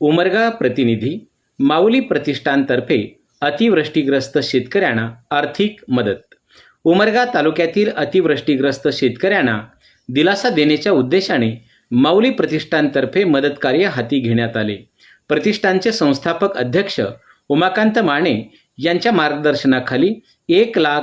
उमरगा प्रतिनिधी माऊली प्रतिष्ठानतर्फे अतिवृष्टीग्रस्त शेतकऱ्यांना आर्थिक मदत. उमरगा तालुक्यातील अतिवृष्टीग्रस्त शेतकऱ्यांना दिलासा देण्याच्या उद्देशाने माऊली प्रतिष्ठानतर्फे मदत कार्य हाती घेण्यात आले. प्रतिष्ठानचे संस्थापक अध्यक्ष उमाकांत माने यांच्या मार्गदर्शनाखाली एक लाख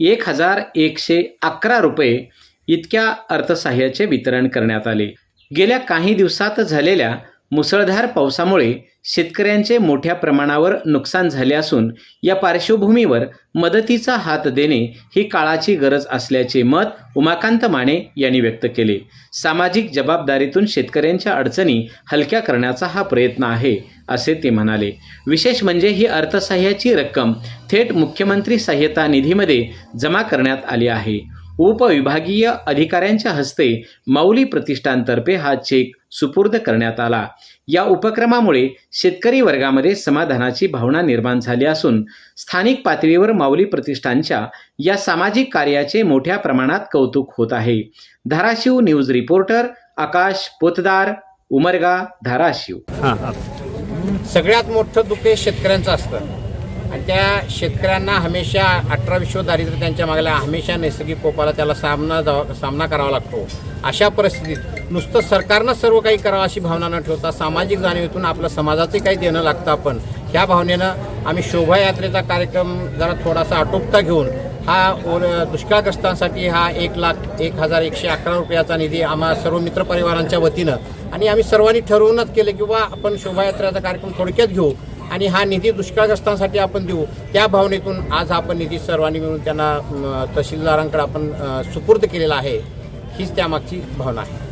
एक हजार एकशे अकरा रुपये इतक्या अर्थसहाय्याचे वितरण करण्यात आले. गेल्या काही दिवसात झालेल्या मुसळधार पावसामुळे शेतकऱ्यांचे मोठ्या प्रमाणावर नुकसान झाले असून या पार्श्वभूमीवर मदतीचा हात देणे ही काळाची गरज असल्याचे मत उमाकांत माने यांनी व्यक्त केले. सामाजिक जबाबदारीतून शेतकऱ्यांच्या अडचणी हलक्या करण्याचा हा प्रयत्न आहे असे ते म्हणाले. विशेष म्हणजे ही अर्थसहाय्याची रक्कम थेट मुख्यमंत्री सहाय्यता निधीमध्ये जमा करण्यात आली आहे. उपविभागीय अधिकाऱ्यांच्या हस्ते माऊली प्रतिष्ठानतर्फे हा चेक सुपूर्द करण्यात आला. या उपक्रमामुळे शेतकरी वर्गामध्ये समाधानाची भावना निर्माण झाली असून स्थानिक पातळीवर माऊली प्रतिष्ठानच्या या सामाजिक कार्याचे मोठ्या प्रमाणात कौतुक होत आहे. Dharashiv news reporter Akash Potdar Umarga Dharashiv. हां. सगळ्यात मोठं दुःख शेतकऱ्यांचं असतं. आणि त्या शेतकऱ्यांना हमेशा अठरा विश्व दारिद्र्य त्यांच्या मागल्या हमेशा नैसर्गिक कोपाला त्याला सामना जावा सामना करावा लागतो. अशा परिस्थितीत नुसतं सरकारनं सर्व काही करावं अशी भावना न ठेवता सामाजिक जाणीवेतून आपलं समाजाचे काही देणं लागतं आपण. ह्या भावनेनं आम्ही शोभायात्रेचा कार्यक्रम जरा थोडासा आटोपता घेऊन हा दुष्काळग्रस्तांसाठी हा एक लाख एक हजार एकशे अकरा रुपयाचा निधी आम्हा सर्व मित्रपरिवारांच्या वतीनं आणि आम्ही सर्वांनी ठरवूनच केलं की बा आपण शोभायात्रेचा कार्यक्रम थोडक्यात घेऊ. आणि हा निधी दुष्काळग्रस्तांसाठी आपण देऊ. त्या भावनेतून आज हा आपण निधी सर्वांनी मिळून त्यांना तहसीलदारांकडे आपण सुपूर्द केलेला आहे. हीच त्यामागची भावना आहे.